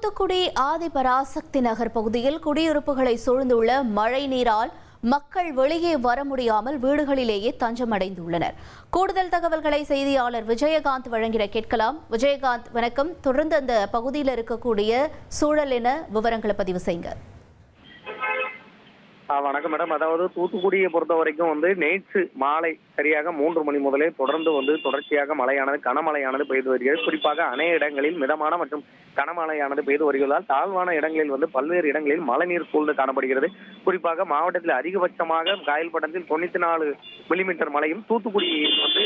தூத்துக்குடி ஆதிபராசக்தி நகர் பகுதியில் குடியிருப்புகளை சூழ்ந்துள்ள மழை நீரால் மக்கள் வெளியே வர முடியாமல் வீடுகளிலேயே தஞ்சமடைந்துள்ளனர். கூடுதல் தகவல்களை செய்தியாளர் விஜயகாந்த் வழங்கிட கேட்கலாம். விஜயகாந்த் வணக்கம். தொடர்ந்து அந்த பகுதியில் இருக்கக்கூடிய சூழல் என விவரங்களை பதிவு செய்யுங்க வணக்கம் மேடம் அதாவது தூத்துக்குடியை பொறுத்த வரைக்கும் வந்து நேற்று மாலை சரியாக மூன்று மணி முதலே தொடர்ந்து வந்து தொடர்ச்சியாக மழையானது கனமழையானது பெய்து வருகிறது. குறிப்பாக அநேக இடங்களில் மிதமான மற்றும் கனமழையானது பெய்து வருகிறதால் தாழ்வான இடங்களில் வந்து பல்வேறு இடங்களில் மழைநீர் சூழ்ந்து காணப்படுகிறது. குறிப்பாக மாவட்டத்தில் அதிகபட்சமாக காயல்பட்டத்தில் தொண்ணூத்தி நாலு மில்லிமீட்டர் மழையும் தூத்துக்குடியில் வந்து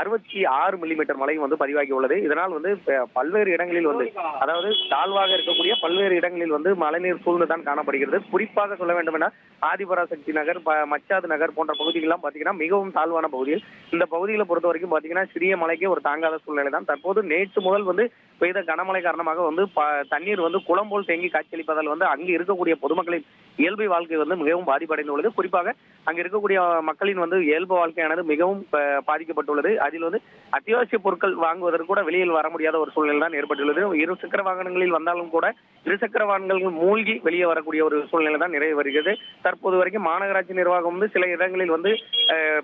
அறுபத்தி ஆறு மில்லிமீட்டர் மழையும் வந்து பதிவாகி உள்ளது. இதனால் வந்து பல்வேறு இடங்களில் வந்து அதாவது தாழ்வாக இருக்கக்கூடிய பல்வேறு இடங்களில் வந்து மழைநீர் சூழ்ந்து தான் காணப்படுகிறது. குறிப்பாக சொல்ல வேண்டும் என ஆதிபராசக்தி நகர் ப- மச்சாது நகர் போன்ற பகுதிகள்லாம் பாத்தீங்கன்னா மிகவும் தாழ்வான பகுதியில் இந்த பகுதிகளை பொறுத்த வரைக்கும் பாத்தீங்கன்னா சிறிய மலைக்கு ஒரு தாங்காத சூழ்நிலை தான். தற்போது நேற்று முதல் வந்து பெய்த கனமழை காரணமாக வந்து தண்ணீர் வந்து குளம் போல் தேங்கி காட்சியளிப்பதால் வந்து அங்கு இருக்கக்கூடிய பொதுமக்களின் இயல்பு வாழ்க்கை வந்து மிகவும் பாதிப்படைந்துள்ளது. குறிப்பாக அங்க இருக்கக்கூடிய மக்களின் வந்து இயல்பு வாழ்க்கையானது மிகவும் பாதிக்கப்பட்டுள்ளது. அதில் வந்து அத்தியாவசிய பொருட்கள் வாங்குவதற்கு கூட வெளியில் வர முடியாத ஒரு சூழ்நிலை தான் ஏற்பட்டுள்ளது. இரு சக்கர வாகனங்களில் வந்தாலும் கூட இருசக்கர வாகனங்கள் மூழ்கி வெளியே வரக்கூடிய ஒரு சூழ்நிலை தான் நிறைவு வருகிறது. தற்போது வரைக்கும் மாநகராட்சி நிர்வாகம் வந்து சில இடங்களில் வந்து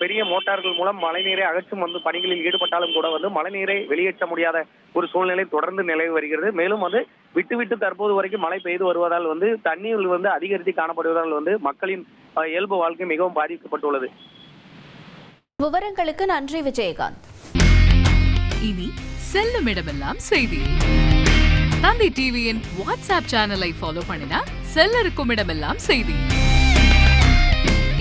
பெரிய மோட்டார்கள் மூலம் மழைநீரை அகற்றும் வந்து பணிகளில் ஈடுபட்டாலும் கூட வந்து மழைநீரை வெளியேற்ற முடியாத ஒரு சூழ்நிலை தொடர்ந்து நிலவி வருகிறது. மேலும் வந்து விட்டு விட்டு தற்போது வரைக்கும் மழை பெய்து வருவதால் வந்து தண்ணீர் வந்து அதிகரித்து காணப்படுவதால் வந்து மக்களின் இயல்பு வாழ்க்கை மிகவும் பாதிக்கப்பட்டுள்ளது. விவரங்களுக்கு நன்றி விஜயகாந்த். இனி செல்லும் இடமெல்லாம் செய்தி. தந்தை டிவியின் வாட்ஸ்அப் சேனலை ஃபாலோ பண்ணினா செல்ல இருக்கும் இடமெல்லாம் செய்தி.